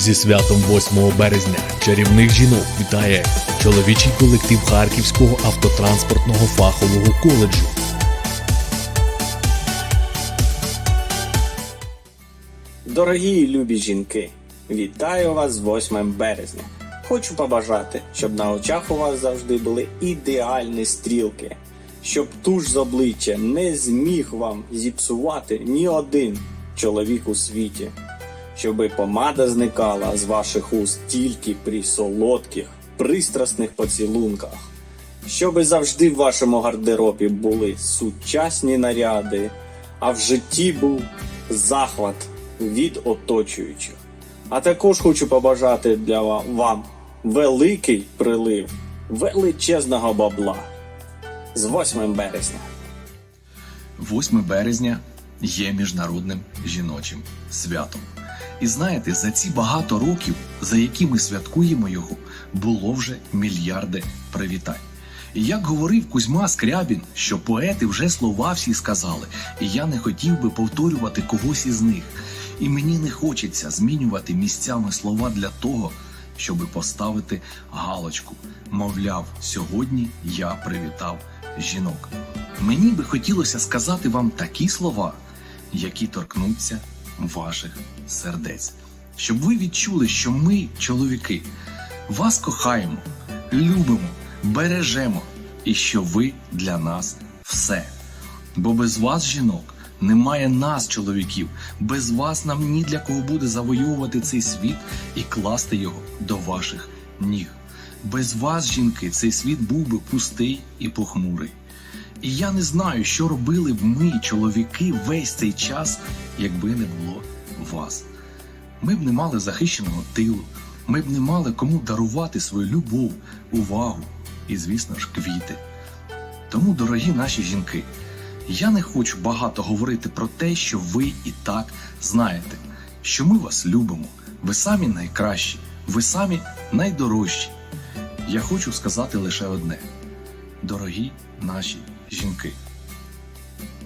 Зі святом 8 березня чарівних жінок вітає чоловічий колектив Харківського автотранспортного фахового коледжу. Дорогі і любі жінки, вітаю вас з 8 березня. Хочу побажати, щоб на очах у вас завжди були ідеальні стрілки, щоб туш з обличчя не зміг вам зіпсувати ні один чоловік у світі, щоби помада зникала з ваших уст тільки при солодких, пристрасних поцілунках, щоби завжди в вашому гардеробі були сучасні наряди, а в житті був захват від оточуючих. А також хочу побажати для вам великий прилив величезного бабла з 8 березня. 8 березня є міжнародним жіночим святом. І знаєте, за ці багато років, за які ми святкуємо його, було вже мільярди привітань. Як говорив Кузьма Скрябін, що поети вже слова всі сказали, і я не хотів би повторювати когось із них. І мені не хочеться змінювати місцями слова для того, щоби поставити галочку. Мовляв, сьогодні я привітав жінок. Мені би хотілося сказати вам такі слова, які торкнуться ваших сердець, щоб ви відчули, що ми, чоловіки, вас кохаємо, любимо, бережемо, і що ви для нас все. Бо без вас, жінок, немає нас, чоловіків. Без вас нам ні для кого буде завоювати цей світ і класти його до ваших ніг. Без вас, жінки, цей світ був би пустий і похмурий. І я не знаю, що робили б ми, чоловіки, весь цей час, якби не було вас. Ми б не мали захищеного тилу, ми б не мали кому дарувати свою любов, увагу і, звісно ж, квіти. Тому, дорогі наші жінки, я не хочу багато говорити про те, що ви і так знаєте, що ми вас любимо, ви самі найкращі, ви самі найдорожчі. Я хочу сказати лише одне: дорогі наші жінки,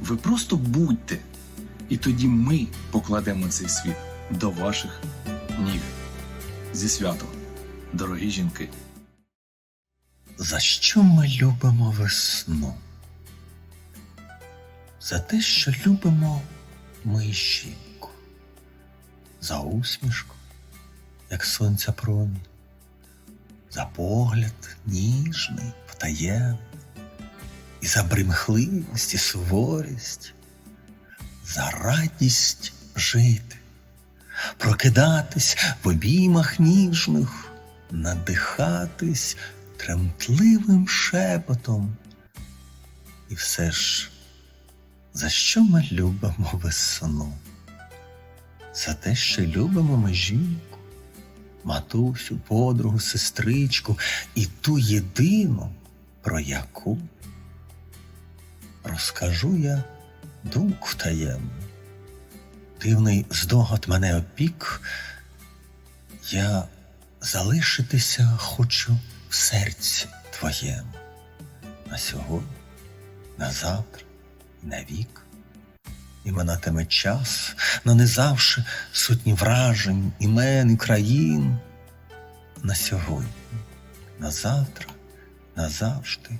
ви просто будьте, і тоді ми покладемо цей світ до ваших ніг. Зі святом, дорогі жінки. За що ми любимо весну? За те, що любимо ми жінку, за усмішку, як сонця промінь, за погляд ніжний, втаємний, і за бримхливість і суворість, за радість жити, прокидатись в обіймах ніжних, надихатись тремтливим шепотом. І все ж, за що ми любимо весну? За те, що любимо ми жінку, матусю, подругу, сестричку і ту єдину, про яку розкажу я думку таємну. Дивний здогад мене опік, я залишитися хочу в серці твоєму. На сьогодні, на завтра на вік. І минатиме час, нанизавши сотні вражень, імен і країн. На сьогодні, на завтра, назавжди,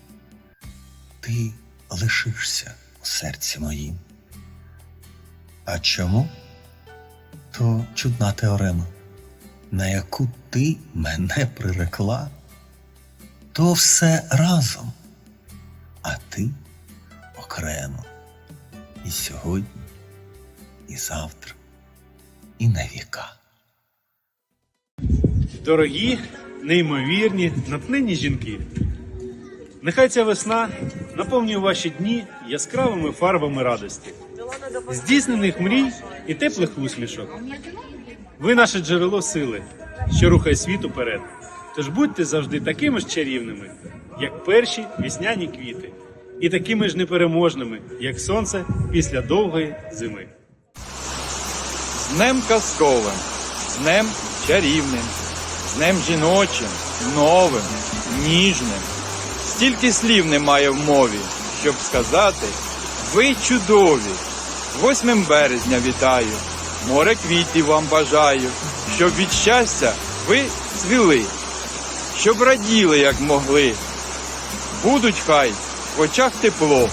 ти лишишся серці моїм. А чому? То чудна теорема на яку ти мене прирекла, то все разом, а ти окремо. І сьогодні, і завтра, і на віка. Дорогі, неймовірні, натхненні жінки. Нехай ця весна наповнює ваші дні яскравими фарбами радості, здійснених мрій і теплих усмішок. Ви наше джерело сили, що рухає світ уперед. Тож будьте завжди такими ж чарівними, як перші вісняні квіти, і такими ж непереможними, як сонце після довгої зими. З днем казковим, з днем чарівним, з днем жіночим, новим, ніжним. Стільки слів немає в мові, щоб сказати, ви чудові. З 8 березня вітаю, море квітів вам бажаю, щоб від щастя ви цвіли, щоб раділи, як могли. Будуть хай в очах тепло,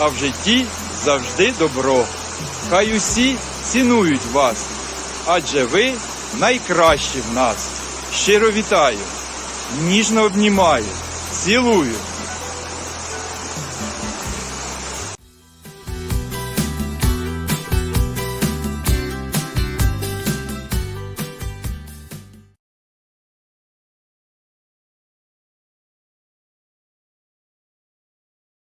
а в житті завжди добро. Хай усі цінують вас, адже ви найкращі в нас. Щиро вітаю, ніжно обнімаю, цілую.